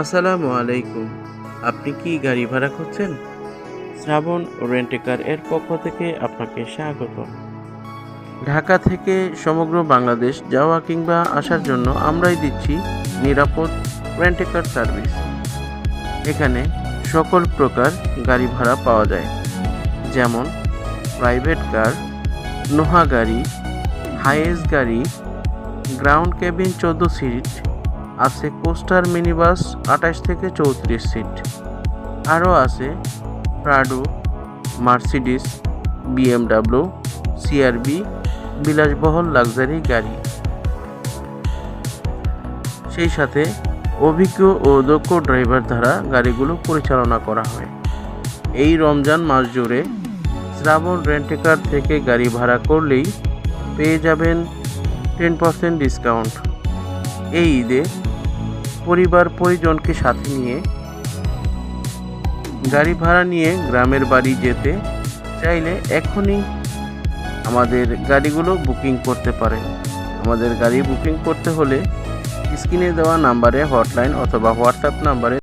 আসসালামু আলাইকুম। আপনি কি গাড়ি ভাড়া করছেন? শ্রাবণ রেন্টেকার এর পক্ষ থেকে আপনাকে স্বাগত। ঢাকা থেকে সমগ্র বাংলাদেশ যাওয়া কিংবা আসার জন্য আমরাই দিচ্ছি নিরাপদ রেন্টেকার সার্ভিস। এখানে সকল প্রকার গাড়ি ভাড়া পাওয়া যায়। যেমন প্রাইভেট কার নোহা গাড়ি হাইয়েস্ট গাড়ি গ্রাউন্ড কেবিন চোদ্দ সিট আছে কোস্টার মিনি বাস আঠাশ থেকে চৌত্রিশ সিট। আরও আছে প্রাডো, মার্সিডিস, বিএমডাব্লিউ, সিআরবি, বিলাসবহল লাক্সারি গাড়ি। সেই সাথে অভিজ্ঞ ও দক্ষ ড্রাইভার দ্বারা গাড়িগুলো পরিচালনা করা হয়। এই রমজান মাস জুড়ে শ্রাবণ রেন্টেকার থেকে গাড়ি ভাড়া করলেই পেয়ে যাবেন টেন পার্সেন্ট ডিসকাউন্ট। এই ঈদে পরিবার পরিজনকে সাথে নিয়ে গাড়ি ভাড়া নিয়ে গ্রামের বাড়ি যেতে চাইলে এখনই আমাদের গাড়িগুলো বুকিং করতে পারে। আমাদের গাড়ি বুকিং করতে হলে স্ক্রিনে দেওয়া নাম্বারে হটলাইন অথবা হোয়াটসঅ্যাপ নাম্বারে